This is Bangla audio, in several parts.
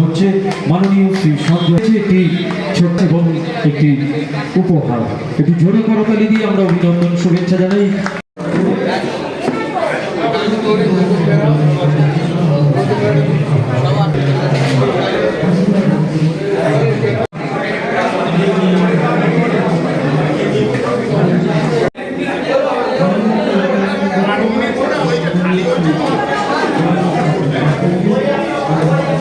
হচ্ছে। মাননীয় শ্রী সঞ্জয় একটি ছোট্ট এবং একটি উপহার। একটি জোরে করতালি দিয়ে শুভেচ্ছা জানাই।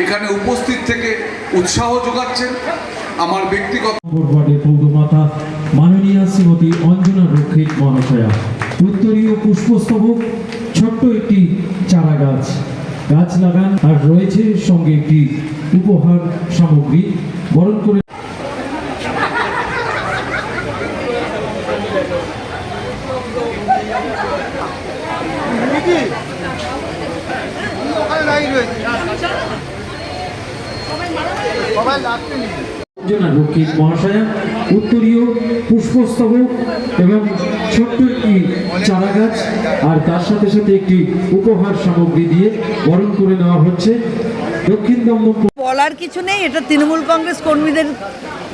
এখানে উপস্থিত থেকে উৎসাহ যোগাচ্ছেন আমার ব্যক্তিগত পৌরমাতা মাননীয়া শ্রীমতী অঞ্জনা রক্ষিত মহাশয়া। উত্তরীয় পুষ্পস্তবক ছোট্ট একটি চারা গাছ। গাছ লাগান আর রয়েছে সঙ্গে একটি উপহার সামগ্রী। বরণ করে রক্ষিত মহাশয়া উত্তরীয় পুষ্পস্তবক এবং ছোট্ট একটি চারা গাছ আর তার সাথে সাথে একটি উপহার সামগ্রী দিয়ে বরণ করে নেওয়া হচ্ছে। দক্ষিণ দমদম বলার কিছু নেই এটা তৃণমূল কংগ্রেস কর্মীদের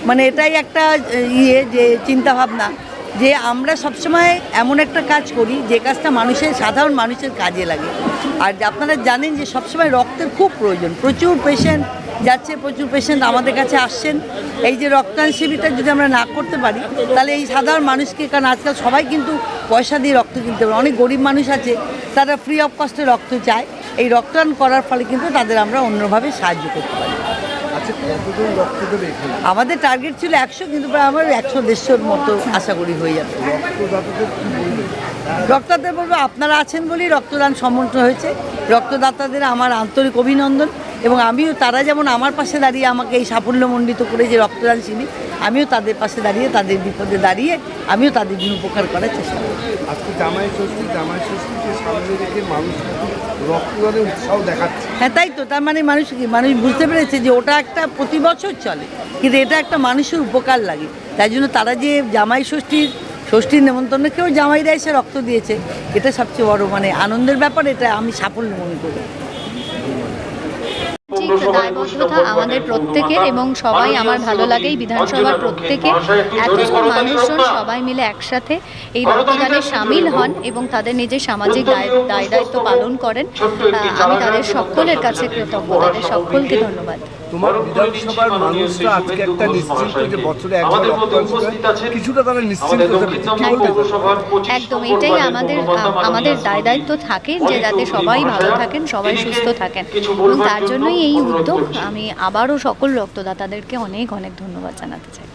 মানে এটাই একটা ইয়ে যে চিন্তা ভাবনা যে আমরা সবসময় এমন একটা কাজ করি যে কাজটা মানুষের সাধারণ মানুষের কাজে লাগে। আর আপনারা জানেন যে সবসময় রক্তের খুব প্রয়োজন প্রচুর পেশেন্ট যাচ্ছে প্রচুর পেশেন্ট আমাদের কাছে আসছেন। এই যে রক্তদান শিবিরটা যদি আমরা না করতে পারি তাহলে এই সাধারণ মানুষকে কারণ আজকাল সবাই কিন্তু পয়সা দিয়ে রক্ত কিনতে পারে। অনেক গরিব মানুষ আছে তারা ফ্রি অফ কস্টে রক্ত চায়। এই রক্তদান করার ফলে কিন্তু তাদের আমরা অন্যভাবে সাহায্য করতে পারি। আমাদের টার্গেট ছিল একশো কিন্তু প্রায় আমার একশো দেড়শোর মতো আশা করি হয়ে যাবে। রক্তদাতা বলব? আপনারা আছেন বলেই রক্তদান সম্মত হয়েছে। রক্তদাতাদের আমার আন্তরিক অভিনন্দন। এবং আমিও তারা যেমন আমার পাশে দাঁড়িয়ে আমাকে এই সাফল্যমণ্ডিত করে যে রক্তদান শিবির আমিও তাদের পাশে দাঁড়িয়ে তাদের বিপদে দাঁড়িয়ে আমিও তাদের জন্য উপকার করার চেষ্টা করি আজকে জামাই ষষ্ঠী জামাই ষষ্ঠীকে সামনে রেখে মানুষ রক্তদানের উৎসাহ দেখাচ্ছে। হ্যাঁ তাই তো তার মানে মানুষ কি মানুষ বুঝতে পেরেছে যে ওটা একটা প্রতি বছর চলে কিন্তু এটা একটা মানুষের উপকার লাগে। তাই জন্য তারা যে জামাই ষষ্ঠীর ষষ্ঠীর নেমন্তন্ন কেউ জামাইরা এসে রক্ত দিয়েছে এটা সবচেয়ে বড় মানে আনন্দের ব্যাপার এটা আমি সাফল্য মনে করি। ঠিক, দায়বদ্ধতা আমাদের প্রত্যেকের এবং সবাই আমার ভালো লাগে এই বিধানসভার প্রত্যেকে। এতজন মানুষজন সবাই মিলে একসাথে এই রক্তদানে সামিল হন এবং তাদের নিজের সামাজিক দায় দায়িত্ব পালন করেন। আমি তাদের সকলের কাছে কৃতজ্ঞ। তাদের সকলকে ধন্যবাদ। তোমার বিধানসভার মানুষরা আজকে একটা নিশ্চিন্ত যে বছরে একবার কিছুটা তারা নিশ্চিন্ত একদম এটাই আমাদের আমাদের দায় দায়িত্ব থাকে যে যাতে সবাই ভালো থাকেন সবাই সুস্থ থাকেন। এবং তার জন্যই এই উদ্যোগ আমি আবারও সকল রক্তদাতাদেরকে অনেক অনেক ধন্যবাদ জানাতে চাই।